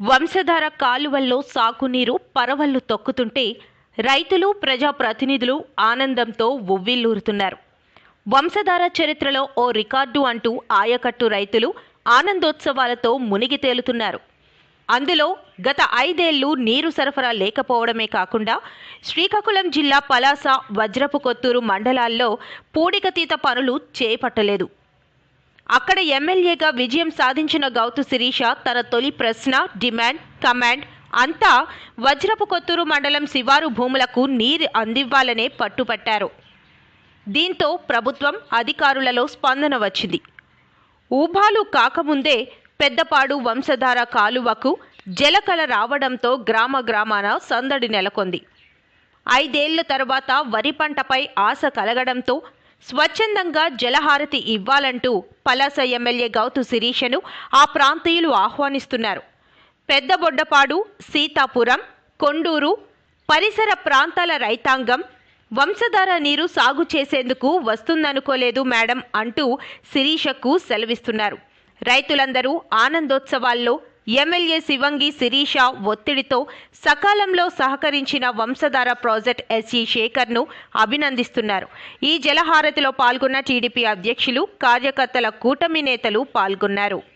వంశధార కాలువల్లో సాగునీరు పరవళ్ళు తొక్కుతుంటే రైతులు ప్రజాప్రతినిధులు ఆనందంతో ఉవ్విల్లూరుతున్నారు వంశధార చరిత్రలో ఓ రికార్డు అంటూ ఆయకట్టు రైతులు ఆనందోత్సవాలతో మునిగి తేలుతున్నారు. అందులో గత ఐదేళ్ళు నీరు సరఫరా లేకపోవడమే కాకుండా శ్రీకాకుళం జిల్లా పలాస వజ్రపు కొత్తూరు మండలాల్లో పూడికతీత పనులు చేపట్టలేదు. అక్కడ ఎమ్మెల్యేగా విజయం సాధించిన గౌతు శిరీష తన తొలి ప్రశ్న డిమాండ్ కమాండ్ అంతా వజ్రపు కొత్తూరు మండలం శివారు భూములకు నీరు అందివ్వాలనే పట్టుపట్టారు. దీంతో ప్రభుత్వం అధికారులలో స్పందన వచ్చింది. ఊబాలు కాకముందే పెద్దపాడు వంశధార కాలువకు జలకల రావడంతో గ్రామ గ్రామాన సందడి నెలకొంది. ఐదేళ్ళ తర్వాత వరి పంటపై ఆశ కలగడంతో స్వచ్ఛందంగా జలహారతి ఇవ్వాలంటూ పలాస ఎమ్మెల్యే గౌతు శిరీషను ఆ ప్రాంతీయులు ఆహ్వానిస్తున్నారు. పెద్దబొడ్డపాడు సీతాపురం కొండూరు పరిసర ప్రాంతాల రైతాంగం వంశధార నీరు సాగు చేసేందుకు వస్తుందనుకోలేదు మేడం అంటూ శిరీషకు సెలవిస్తున్నారు. రైతులందరూ ఆనందోత్సవాల్లో ఎమ్మెల్యే శివంగి శిరీష ఒత్తిడితో సకాలంలో సహకరించిన వంశధార ప్రాజెక్ట్ ఎస్ఈ శేఖర్ను అభినందిస్తున్నారు. ఈ జలహారతిలో పాల్గొన్న టీడీపీ అధ్యక్షులు కార్యకర్తల కూటమి నేతలు పాల్గొన్నారు.